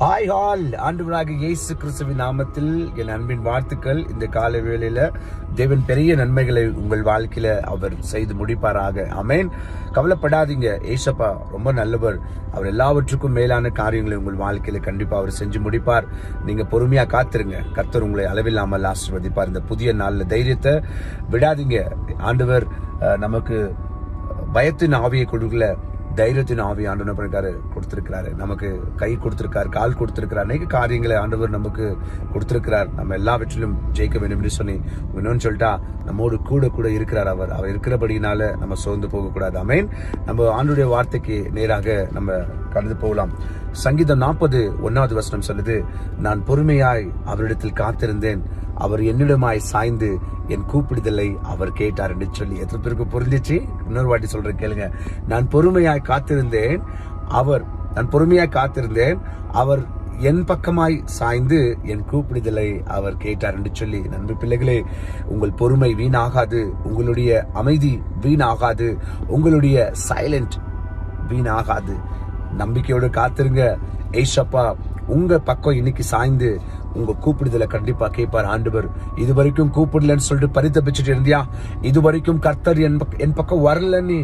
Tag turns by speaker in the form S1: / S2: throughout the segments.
S1: Hi hall ஆண்டுவராக இயேசு கிறிஸ்துவின் நாமத்தில் என் அன்பின் வாழ்த்துக்கள். இந்த கால வேளையில தேவன் பெரிய நன்மைகளை உங்கள் வாழ்க்கையில அவர் செய்து முடிப்பாராக. அமேன் கவலைப்படாதீங்க. ஏசப்பா ரொம்ப நல்லவர். அவர் எல்லாவற்றுக்கும் மேலான காரியங்களை உங்கள் வாழ்க்கையில கண்டிப்பா அவர் செஞ்சு முடிப்பார். நீங்க பொறுமையா காத்திருங்க. கர்த்தர் உங்களை அளவில்லாமல் ஆசிர்வதிப்பார். இந்த புதிய நாளில் தைரியத்தை விடாதீங்க. ஆண்டவர் நமக்கு பயத்தின் ஆவியை கொடுக்கல. தைரியத்தின் ஆவி ஆண்டவர் பண்ணிருக்காரு கொடுத்திருக்கிறாரு. நமக்கு கை கொடுத்துருக்காரு கால் கொடுத்திருக்கிறார். அநேக காரியங்களை ஆண்டவர் நமக்கு கொடுத்திருக்கிறார். நம்ம எல்லாவற்றிலும் ஜெயிக்க வேண்டும் என்று சொல்லி இன்னொன்னு சொல்லிட்டா நம்மோடு கூட கூட இருக்கிறார் அவர். அவர் இருக்கிறபடினால நம்ம சோர்ந்து போகக்கூடாது. அமேன் நம்ம ஆண்டுடைய வார்த்தைக்கு நேராக நம்ம கடந்து போகலாம். சங்கீதம் நாற்பது ஒன்னாவது வசனம் சொல்லுது நான் பொறுமையாய் அவரிடத்தில் காத்திருந்தேன். அவர் என்னிடமாய் சாய்ந்து என் கூப்பிடுதலை அவர் கேட்டார் என்று சொல்லி எத்தனை பேருக்கு புரிஞ்சிச்சு? இன்னொரு வாட்டி சொல்றேன் கேளுங்க. நான் பொறுமையாய் காத்திருந்தேன். அவர் நான் பொறுமையாய் காத்திருந்தேன். அவர் என் பக்கமாய் சாய்ந்து என் கூப்பிடுதலை அவர் கேட்டார் என்று சொல்லி நண்பு பிள்ளைகளே உங்கள் பொறுமை வீணாகாது. உங்களுடைய அமைதி வீணாகாது. உங்களுடைய சைலண்ட் வீணாகாது. நம்பிக்கையோடு காத்திருங்க. ஏசப்பா உங்க பக்கம் இன்னைக்கு சாய்ந்து உங்க கூப்பிடுதல கண்டிப்பா கேட்பார் ஆண்டவர். இது வரைக்கும் கூப்பிடலன்னு சொல்லிட்டு பரிதபிச்சுட்டு இருந்தியா? இது வரைக்கும் கர்த்தர் என் என் பக்கம் வரலன்னு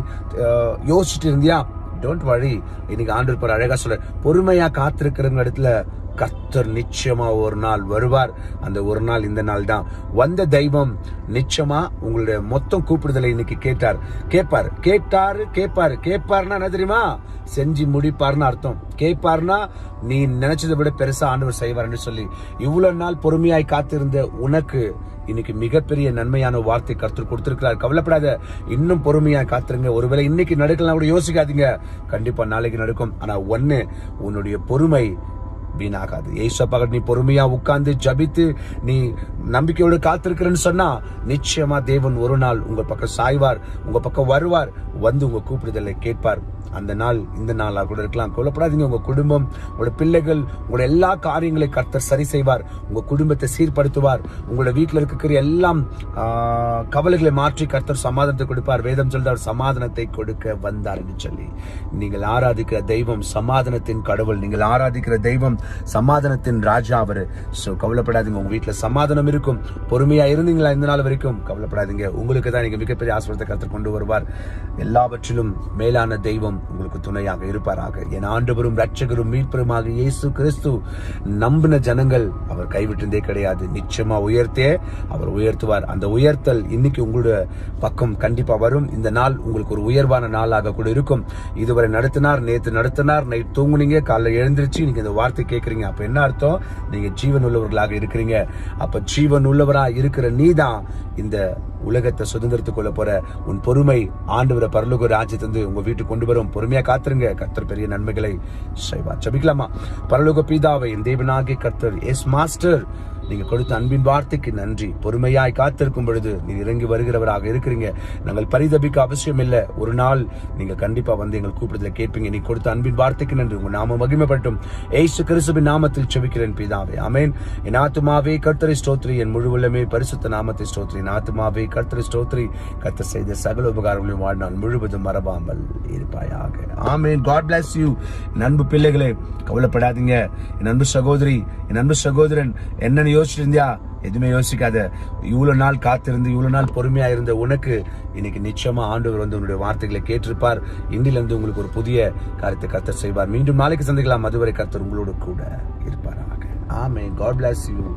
S1: யோசிச்சுட்டு இருந்தியா? டோன்ட் வழி இன்னைக்கு ஆண்டு பாரு அழகா சொல்ற பொறுமையா காத்திருக்கிறவங்க இடத்துல கர்த்தர் நிச்சயமா ஒரு நாள் வருவார். அந்த ஒரு நாள் இந்த நாள் தான் வந்த தெய்வம் நிச்சயமா உங்களுடைய மொத்தம் கூப்பிடுதலை இன்னைக்கு கேட்டார். கேட்பார். கேட்டாரு கேட்பாரு. கேட்பாருன்னா என்ன தெரியுமா? செஞ்சு முடிப்பார்னு அர்த்தம். கேட்பார்னா நீ நினைச்சதை விட பெருசா ஆண்டவர் செய்வார்னு சொல்லி. இவ்வளவு நாள் பொறுமையாய் காத்திருந்த உனக்கு இன்னைக்கு மிகப்பெரிய நன்மையான வார்த்தை கருத்து கொடுத்திருக்கிறார். கவலைப்படாத. இன்னும் பொறுமையா காத்திருங்க. ஒருவேளை இன்னைக்கு நடக்கலாம் கூட யோசிக்காதீங்க. கண்டிப்பா நாளைக்கு நடக்கும். ஆனா ஒன்னு உன்னுடைய பொறுமை வீணாகாது. ஏசப்பாக நீ பொறுமையா உட்கார்ந்து ஜபித்து நீ நம்பிக்கையோடு காத்திருக்கிறேன்னு சொன்னா நிச்சயமா தேவன் ஒரு நாள் உங்க பக்கம் சாய்வார் உங்க பக்கம் வருவார் வந்து உங்க கூப்பிடுதலை கேட்பார். அந்த நாள் இந்த நாளா கூட இருக்கலாம். கொல்லப்படாதீங்க உங்க குடும்பம் உங்களோட பிள்ளைகள் உங்களோட எல்லா காரியங்களை கர்த்தர் சரி செய்வார். உங்க குடும்பத்தை சீர்படுத்துவார். உங்களோட வீட்டில் இருக்கிற எல்லாம் கவலைகளை மாற்றி கர்த்தர் சமாதானத்தை கொடுப்பார். வேதம் சொல்றார் சமாதானத்தை கொடுக்க வந்தார் என்று சொல்லி. நீங்கள் ஆராதிக்கிற தெய்வம் சமாதானத்தின் கடவுள். நீங்கள் ஆராதிக்கிற தெய்வம் சமாதானத்தின் ராஜா அவர். ஸோ கவலைப்படாதீங்க உங்க வீட்டில் சமாதானம் இருக்கும். பொறுமையா இருந்தீங்களா இந்த நாள் வரைக்கும்? கவலைப்படாதீங்க. உங்களுக்கு தான் நீங்க மிகப்பெரிய ஆசிரியத்தை கற்றுக் கொண்டு வருவார். எல்லாவற்றிலும் மேலான தெய்வம் உங்களுக்கு துணையாக இருப்பாராக. என் ஆண்டவரும் ரட்சகரும் மீட்பருமாக இயேசு கிறிஸ்து நம்பின ஜனங்கள் அவர் கைவிட்டிருந்தே கிடையாது. நிச்சயமா உயர்த்தே அவர் உயர்த்துவார். அந்த உயர்த்தல் இன்னைக்கு உங்களோட பக்கம் கண்டிப்பா வரும். இந்த நாள் உங்களுக்கு ஒரு உயர்வான நாளாக கூட இருக்கும். இதுவரை நடத்தினார் நேற்று நடத்தினார் நைட் தூங்குனீங்க காலைல எழுந்திருச்சு நீங்க இந்த வார்த்தை கேட்குறீங்க அப்ப என்ன அர்த்தம்? நீங்க ஜீவன் உள்ளவர்களாக இருக்கிறீங்க. அப்ப ஜீவன் உள்ளவரா இருக்கிற நீதான் இந்த உலகத்தை சுதந்திரத்துக் கொள்ள போற. உன் பொறுமை ஆண்டவர பரலோக ராஜ்யத்தை வந்து உங்க வீட்டுக்கு கொண்டு வரும். பொறுமையா காத்துருங்க. கர்த்தர் பெரிய நன்மைகளை செய்வார். ஜபிக்கலாமா? பரலோக பீதாவை தேவனாகி கர்த்தர் எஸ் மாஸ்டர் நீங்க கொடுத்த அன்பின் வார்த்தைக்கு நன்றி. பொறுமையாய் காத்திருக்கும் பொழுது நீ இறங்கி வருகிறவராக இருக்கிறீங்க. நாங்கள் பரிதபிக்க அவசியம் இல்லை ஒரு நாள் நீங்க கண்டிப்பா வந்து எங்கள் கூப்பிடுதல கேட்பீங்க. நீ கொடுத்த அன்பின் வார்த்தைக்கு நன்றி. உங்க நாம மகிமைப்பட்டும். ஏசு கிறிஸ்துவின் நாமத்தில் செவிக்கிறேன் பிதாவே. அமேன் என் ஆத்துமாவே கர்த்தரை ஸ்தோத்ரி. என் முழு உள்ளமே பரிசுத்த நாமத்தை ஸ்தோத்ரி. என் ஆத்துமாவே கர்த்தரை ஸ்தோத்ரி. கர்த்தர் செய்த சகல உபகாரங்களையும் வாழ்நாள் முழுவதும் மறவாமல் இருப்பாயாக. ஆமேன். காட் பிளஸ் யூ என் அன்பு பிள்ளைகளே கவலைப்படாதீங்க. என் அன்பு சகோதரி என் அன்பு சகோதரன் என்னன்னு யோசிச்சிருந்தியா? எதுவுமே யோசிக்காத. இவ்வளோ நாள் காத்திருந்து இவ்வளவு நாள் பொறுமையா இருந்த உனக்கு இன்னைக்கு நிச்சயமா ஆண்டவர் வந்து உன்னுடைய வார்த்தைகளை கேட்டிருப்பார். இன்றிலிருந்து உங்களுக்கு ஒரு புதிய காரியத்தை கர்த்தர் செய்வார். மீண்டும் நாளைக்கு சந்திக்கலாம். அதுவரை கர்த்தர் உங்களோட கூட இருப்பாராக. ஆமே காட் பிளாஸ் யூ